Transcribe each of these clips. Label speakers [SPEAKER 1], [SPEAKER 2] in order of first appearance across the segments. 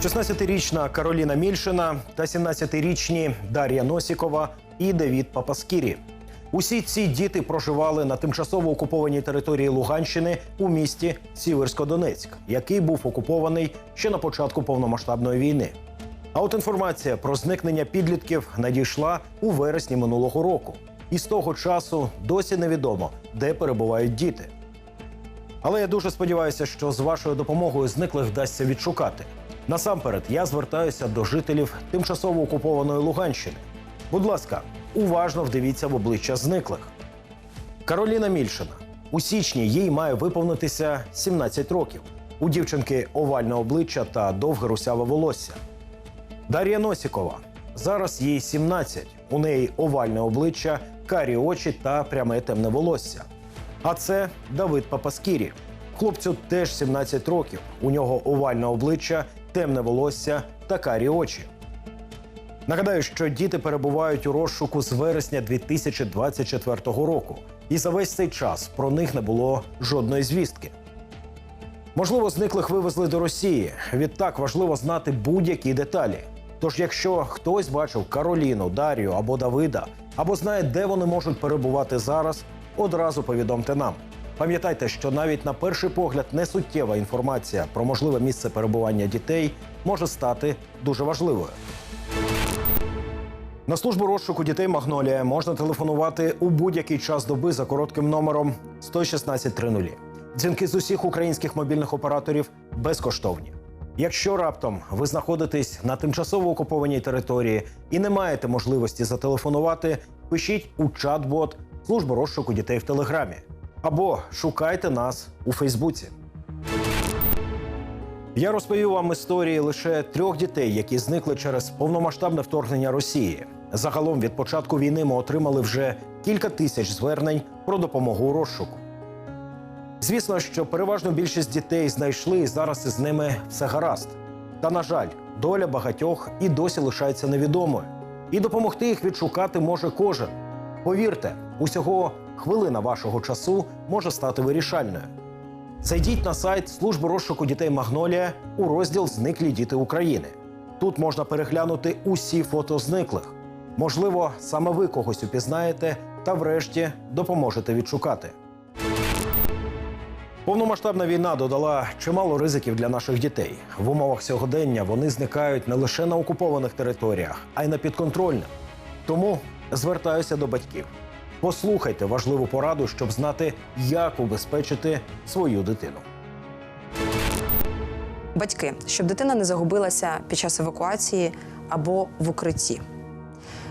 [SPEAKER 1] 16-річна Кароліна Мільшина та 17-річні Дар'я Носікова і Давід Папаскірі. Усі ці діти проживали на тимчасово окупованій території Луганщини у місті Сіверсько-Донецьк, який був окупований ще на початку повномасштабної війни. А от інформація про зникнення підлітків надійшла у вересні минулого року, і з того часу досі невідомо, де перебувають діти. Але я дуже сподіваюся, що з вашою допомогою зниклих вдасться відшукати. Насамперед, я звертаюся до жителів тимчасово окупованої Луганщини. Будь ласка, уважно вдивіться в обличчя зниклих. Кароліна Мільшина. У січні їй має виповнитися 17 років. У дівчинки овальне обличчя та довге русяве волосся. Дар'я Носікова. Зараз їй 17. У неї овальне обличчя, карі очі та пряме темне волосся. А це Давид Папаскірі. Хлопцю теж 17 років. У нього овальне обличчя, темне волосся та карі очі. Нагадаю, що діти перебувають у розшуку з вересня 2024 року, і за весь цей час про них не було жодної звістки. Можливо, зниклих вивезли до Росії. Відтак важливо знати будь-які деталі. Тож, якщо хтось бачив Кароліну, Дар'ю або Давида, або знає, де вони можуть перебувати зараз, одразу повідомте нам. Пам'ятайте, що навіть на перший погляд несуттєва інформація про можливе місце перебування дітей може стати дуже важливою. На службу розшуку дітей Магнолія можна телефонувати у будь-який час доби за коротким номером 11630. Дзвінки з усіх українських мобільних операторів безкоштовні. Якщо раптом ви знаходитесь на тимчасово окупованій території і не маєте можливості зателефонувати, пишіть у чат-бот служби розшуку дітей в Телеграмі або шукайте нас у Фейсбуці. Я розповів вам історії лише трьох дітей, які зникли через повномасштабне вторгнення Росії. Загалом від початку війни ми отримали вже кілька тисяч звернень про допомогу у розшуку. Звісно, що переважну більшість дітей знайшли і зараз із ними все гаразд. Та на жаль, доля багатьох і досі лишається невідомою. І допомогти їх відшукати може кожен. Повірте, усього хвилина вашого часу може стати вирішальною. Зайдіть на сайт служби розшуку дітей Магнолія у розділ Зниклі діти України. Тут можна переглянути усі фото зниклих. Можливо, саме ви когось упізнаєте та, врешті, допоможете відшукати. Повномасштабна війна додала чимало ризиків для наших дітей. В умовах сьогодення вони зникають не лише на окупованих територіях, а й на підконтрольних. Тому звертаюся до батьків. Послухайте важливу пораду, щоб знати, як убезпечити свою дитину.
[SPEAKER 2] Батьки, щоб дитина не загубилася під час евакуації або в укритті.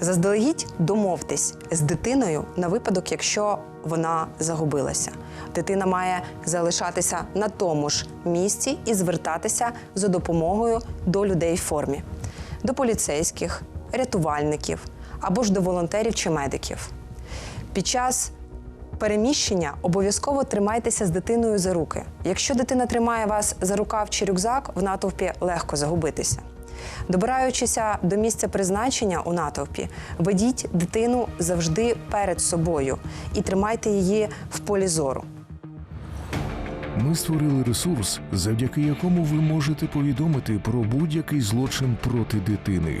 [SPEAKER 2] Заздалегідь домовтесь з дитиною на випадок, якщо вона загубилася. Дитина має залишатися на тому ж місці і звертатися за допомогою до людей в формі, до поліцейських, рятувальників або ж до волонтерів чи медиків. Під час переміщення обов'язково тримайтеся з дитиною за руки. Якщо дитина тримає вас за рукав чи рюкзак, в натовпі легко загубитися. Добираючися до місця призначення у натовпі, ведіть дитину завжди перед собою і тримайте її в полі зору.
[SPEAKER 3] Ми створили ресурс, завдяки якому ви можете повідомити про будь-який злочин проти дитини.